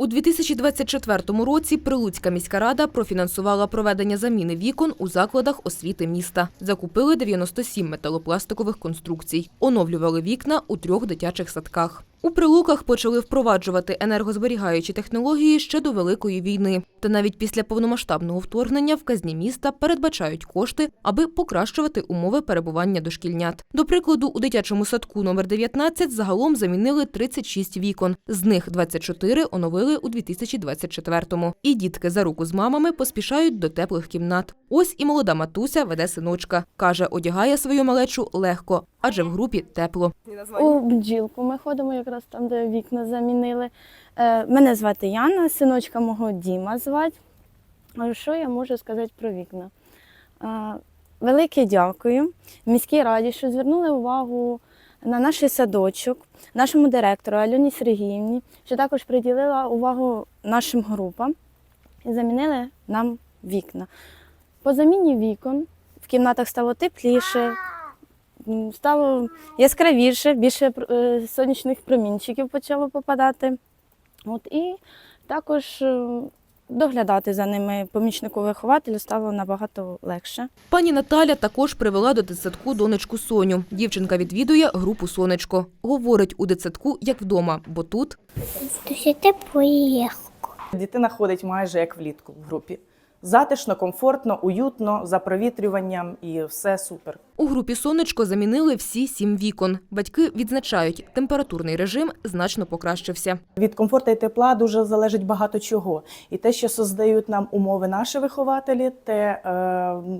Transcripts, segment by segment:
У 2024 році Прилуцька міська рада профінансувала проведення заміни вікон у закладах освіти міста. Закупили 97 металопластикових конструкцій. Оновлювали вікна у трьох дитячих садках. У прилуках почали впроваджувати енергозберігаючі технології ще до Великої війни. Та навіть після повномасштабного вторгнення в казні міста передбачають кошти, аби покращувати умови перебування дошкільнят. До прикладу, у дитячому садку номер 19 загалом замінили 36 вікон. З них 24 оновили у 2024-му. І дітки за руку з мамами поспішають до теплих кімнат. Ось і молода матуся веде синочка. Каже, одягає свою малечу легко, адже в групі тепло. У бджілку ми ходимо якраз там, де вікна замінили. Е, Мене звати Яна, синочка мого Діма звати. Що я можу сказати про вікна? Е, Велике дякую міській раді, що звернули увагу на наш садочок, нашому директору Альоні Сергіївні, що також приділила увагу нашим групам і замінили нам вікна. По заміні вікон в кімнатах стало тепліше, стало яскравіше, більше е, сонячних промінчиків почало попадати. От, і також е, доглядати за ними помічнику вихователю стало набагато легше. Пані Наталя також привела до дитсадку донечку Соню. Дівчинка відвідує групу Сонечко. Говорить у дитсадку як вдома, бо тут Дуже тепло і легко. Дитина ходить майже як влітку в групі. Затишно, комфортно, уютно, за провітрюванням і все супер. у групі Сонечко замінили всі сім вікон. Батьки відзначають, температурний режим значно покращився. Від комфорту і тепла дуже залежить багато чого. І те, що создають нам умови наші вихователі, те е,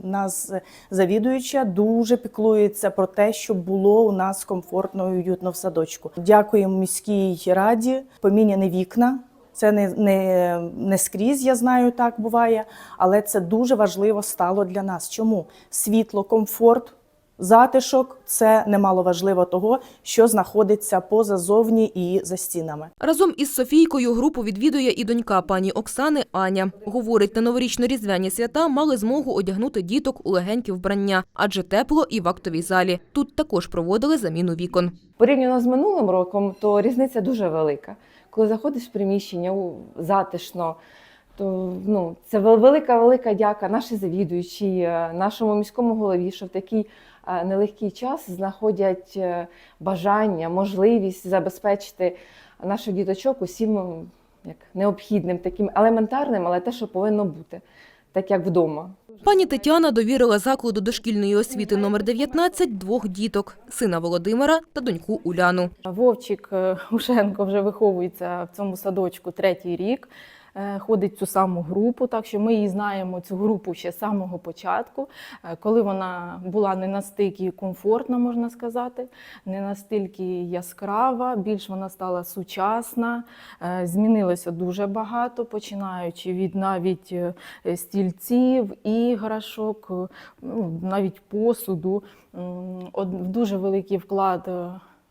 нас завідуюча дуже піклується про те, щоб було у нас комфортно і уютно в садочку. Дякуємо міській раді, поміняні вікна. Це не, не, не скрізь, я знаю, так буває, але це дуже важливо стало для нас. Чому? Світло, комфорт, затишок це немало важливо того, що знаходиться поза зовні і за стінами. Разом із Софійкою групу відвідує і донька пані Оксани Аня. Говорить, на новорічно-різдвяні свята мали змогу одягнути діток у легенькі вбрання, адже тепло і в актовій залі. Тут також проводили заміну вікон. Порівняно з минулим роком, то різниця дуже велика. Коли заходиш в приміщення затишно, то ну, це велика велика дяка нашій завідуючій, е, нашому міському голові, що в такий е, нелегкий час знаходять е, бажання, можливість забезпечити наших діточок усім як необхідним, таким елементарним, але те, що повинно бути, так як вдома. Пані Тетяна довірила закладу дошкільної освіти номер 19 двох діток – сина Володимира та доньку Уляну. Вовчик е, Ушенко вже виховується в цьому садочку третій рік. Е, Ходить цю саму групу, так що ми її знаємо цю групу ще з самого початку, е, коли вона була не настільки комфортна, можна сказати, не настільки яскрава, більш вона стала сучасна, е, змінилося дуже багато, починаючи від навіть стільців, іграшок, ну, навіть посуду. Дуже великий вклад.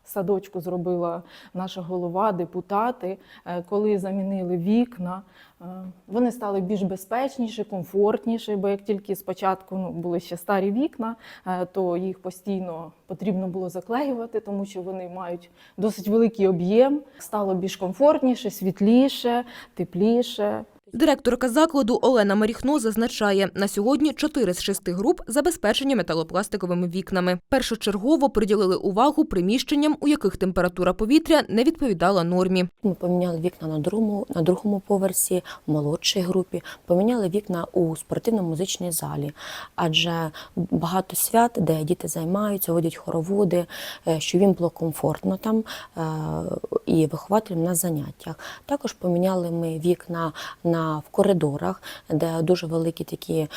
Садочку зробила наша голова, депутати, Е, коли замінили вікна. е, Вони стали більш безпечніші, комфортніші, бо як тільки спочатку ну, були ще старі вікна, е, то їх постійно потрібно було заклеювати, тому що вони мають досить великий об'єм. Стало більш комфортніше, світліше, тепліше. Директорка закладу Олена Маріхно зазначає, на сьогодні чотири з шести груп забезпечені металопластиковими вікнами. Першочергово приділили увагу приміщенням, у яких температура повітря не відповідала нормі. Ми поміняли вікна на другому, на другому поверсі, в молодшій групі, поміняли вікна у спортивно-музичній залі, адже багато свят, де діти займаються, водять хороводи, е, щоб їм було комфортно там е, і вихователям на заняттях. Також поміняли ми вікна на в коридорах, де дуже великий такий е,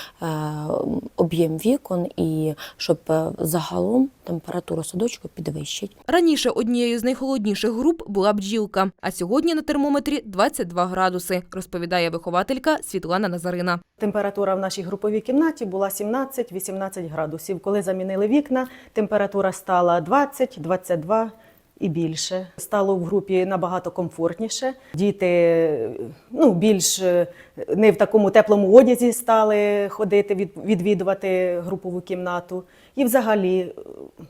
об'єм вікон, і щоб е, загалом температуру садочку підвищить. Раніше однією з найхолодніших груп була бджілка, а сьогодні на термометрі 22 градуси, розповідає вихователька Світлана Назарина. Температура в нашій груповій кімнаті була 17-18 градусів. Коли замінили вікна, температура стала 20-22 і більше. Стало в групі набагато комфортніше. Діти ну, більш е, не в такому теплому одязі стали ходити, від- відвідувати групову кімнату. І взагалі е,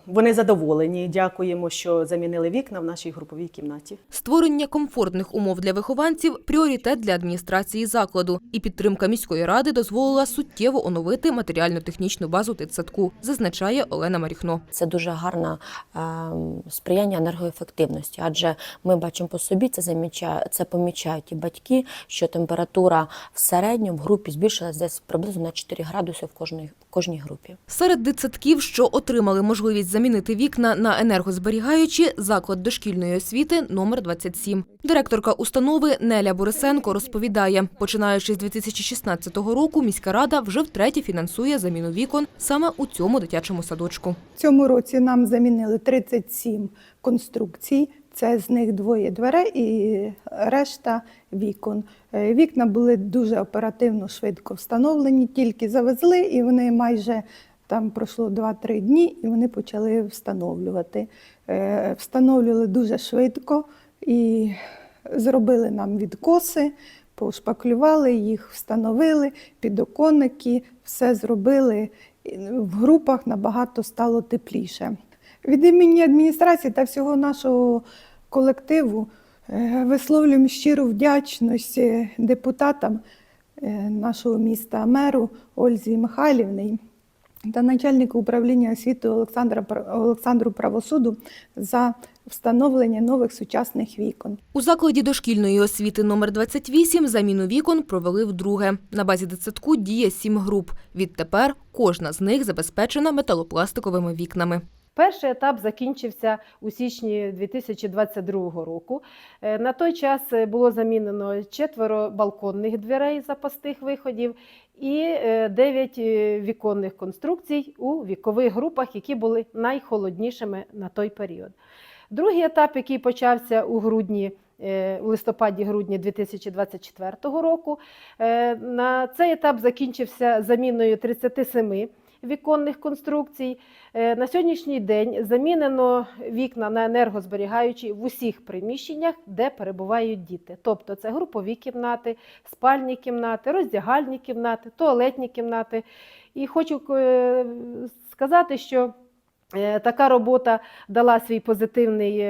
вони задоволені. Дякуємо, що замінили вікна в нашій груповій кімнаті. Створення комфортних умов для вихованців пріоритет для адміністрації закладу, і підтримка міської ради дозволила суттєво оновити матеріально-технічну базу дитсадку, зазначає Олена Маріхно. Це дуже гарне ем, сприяння енергоефективності, адже ми бачимо по собі, це замічає, це помічають і батьки, що температура в середньому в групі збільшилась десь приблизно на 4 градуси в кожній, в кожній групі. Серед дитсадків, що отримали можливість замінити вікна на енергозберігаючі, заклад дошкільної освіти номер 27. Директорка установи Неля Борисенко розповідає, починаючи з 2016 року, міська рада вже втретє фінансує заміну вікон саме у цьому дитячому садочку. Цьому році нам замінили 37 конструкцій. Це з них двоє дверей і решта вікон. Е, Вікна були дуже оперативно, швидко встановлені, тільки завезли, і вони майже там пройшло 2-3 дні, і вони почали встановлювати. Е, Встановлювали дуже швидко і зробили нам відкоси, пошпаклювали їх, встановили, підоконники, все зробили. В групах набагато стало тепліше. Від імені адміністрації та всього нашого колективу е, висловлюємо щиру вдячність е, депутатам нашого міста, меру Ользі Михайлівні та начальнику управління освіти Олександра Олександру Правосуду за встановлення нових сучасних вікон. У закладі дошкільної освіти номер 28 заміну вікон провели вдруге. На базі дитсадку діє сім груп. Відтепер кожна з них забезпечена металопластиковими вікнами. Перший етап закінчився у січні 2022 року. Е, На той час е, було замінено четверо балконних дверей запасних виходів і е, дев'ять е, віконних конструкцій у вікових групах, які були найхолоднішими на той період. Другий етап, який почався у грудні. е, У листопаді-грудні 2024 року е, на цей етап закінчився заміною 37 віконних конструкцій. Е, На сьогоднішній день замінено вікна на енергозберігаючі в усіх приміщеннях, де перебувають діти. Тобто це групові кімнати, спальні кімнати, роздягальні кімнати, туалетні кімнати. І хочу е, сказати, що е, така робота дала свій позитивний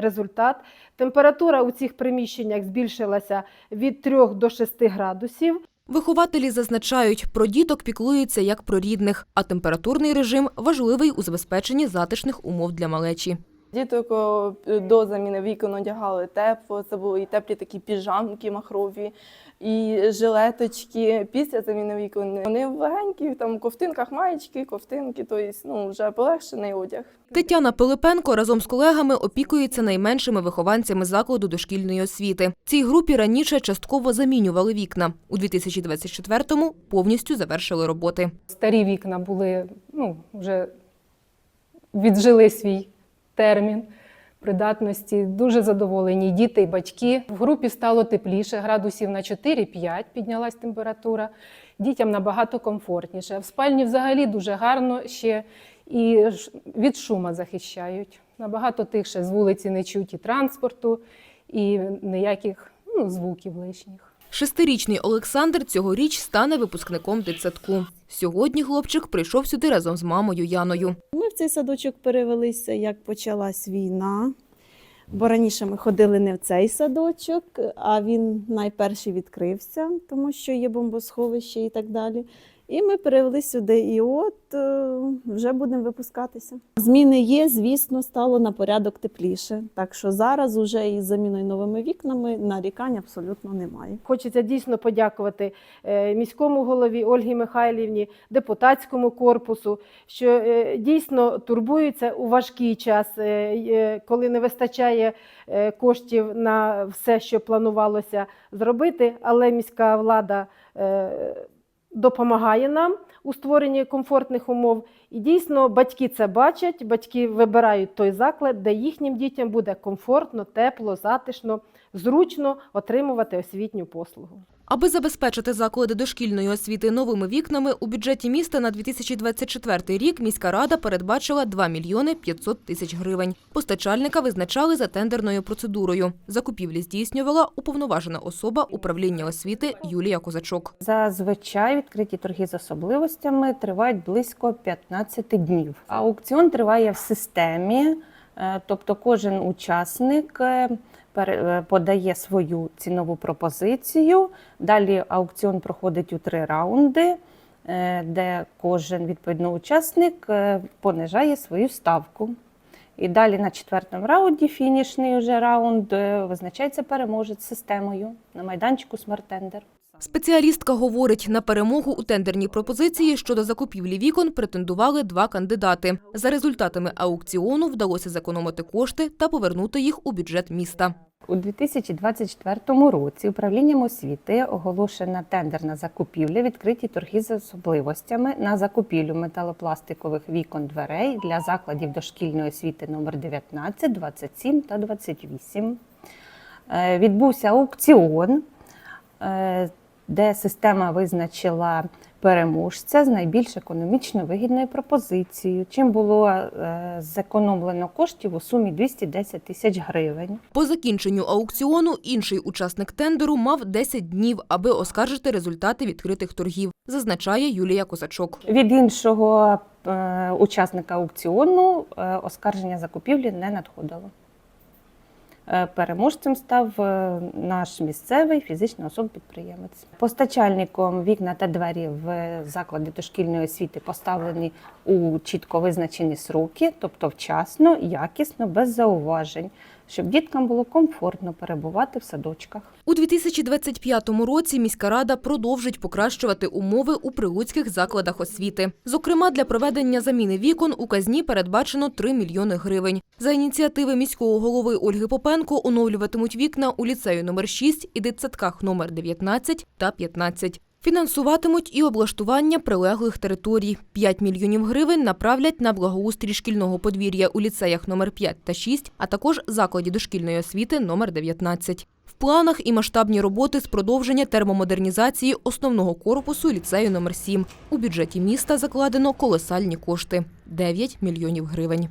результат. Температура у цих приміщеннях збільшилася від 3 до 6 градусів. Вихователі зазначають, про діток піклуються як про рідних, а температурний режим важливий у забезпеченні затишних умов для малечі. Діток до заміни вікон одягали тепло, це були і теплі такі піжамки махрові, і жилеточки. Після заміни вікон вони в легеньких там ковтинках, маєчки, ковтинки, тобто ну, вже полегшений одяг. Tетяна Пилипенко разом з колегами опікується найменшими вихованцями закладу дошкільної освіти. Цій групі раніше частково замінювали вікна. У 2024-му повністю завершили роботи. Старі вікна були, ну, вже віджили свій термін придатності. Дуже задоволені діти і батьки. В групі стало тепліше, градусів на 4-5 піднялась температура. Дітям набагато комфортніше. В спальні взагалі дуже гарно ще і від шума захищають. Набагато тихше з вулиці не чуть і транспорту, і ніяких ну, звуків лишніх. Шестирічний Олександр цьогоріч стане випускником дитсадку. Сьогодні хлопчик прийшов сюди разом з мамою Яною. Ми в цей садочок перевелися, як почалась війна. Бо раніше ми ходили не в цей садочок, а він найперший відкрився, тому що є бомбосховище і так далі. І ми перевели сюди, і от е, вже будемо випускатися. Зміни є, звісно, стало на порядок тепліше. Так що зараз уже із заміною новими вікнами нарікань абсолютно немає. Хочеться дійсно подякувати е, міському голові Ольгі Михайлівні, депутатському корпусу, що е, дійсно турбуються у важкий час, коли не вистачає коштів на все, що планувалося зробити, але міська влада допомагає нам у створенні комфортних умов. І дійсно батьки це бачать, батьки вибирають той заклад, де їхнім дітям буде комфортно, тепло, затишно зручно отримувати освітню послугу. Аби забезпечити заклади дошкільної освіти новими вікнами, у бюджеті міста на 2024 рік міська рада передбачила 2 мільйони 500 тисяч гривень. Постачальника визначали за тендерною процедурою. Закупівлі здійснювала уповноважена особа управління освіти Юлія Козачок. Зазвичай відкриті торги з особливостями тривають близько 15 днів. Аукціон триває в системі, е, тобто кожен учасник е, подає свою цінову пропозицію. Далі аукціон проходить у три раунди, е, де кожен відповідно учасник е, понижає свою ставку. І далі на четвертому раунді, фінішний уже раунд, е, визначається переможець системою на майданчику «Смарт-тендер». Спеціалістка говорить, на перемогу у тендерній пропозиції щодо закупівлі вікон претендували два кандидати. За результатами аукціону вдалося зекономити кошти та повернути їх у бюджет міста. У 2024 році управлінням освіти оголошена тендерна закупівля, відкриті торги з особливостями на закупівлю металопластикових вікон дверей для закладів дошкільної освіти номер 19, 27 та 28. Е, Відбувся аукціон, е, де система визначила переможця з найбільш економічно вигідною пропозицією, чим було е, зекономлено коштів у сумі 210 тисяч гривень. По закінченню аукціону інший учасник тендеру мав 10 днів, аби оскаржити результати відкритих торгів, зазначає Юлія Козачок. Від іншого е, учасника аукціону е, оскарження закупівлі не надходило. Е, Переможцем став е, наш місцевий фізичний особа-підприємець. Постачальником вікна та двері в заклади дошкільної освіти поставлені у чітко визначені сроки, тобто вчасно, якісно, без зауважень, щоб діткам було комфортно перебувати в садочках. У 2025 році міська рада продовжить покращувати умови у прилуцьких закладах освіти. Зокрема, для проведення заміни вікон у казні передбачено 3 мільйони гривень. За ініціативи міського голови Ольги Попенко оновлюватимуть вікна у ліцею номер 6 і дитсадках номер 19 та 15. Фінансуватимуть і облаштування прилеглих територій. 5 мільйонів гривень направлять на благоустрій шкільного подвір'я у ліцеях номер 5 та 6, а також закладі дошкільної освіти номер 19. В планах і масштабні роботи з продовження термомодернізації основного корпусу ліцею номер 7. У бюджеті міста закладено колосальні кошти – 9 мільйонів гривень.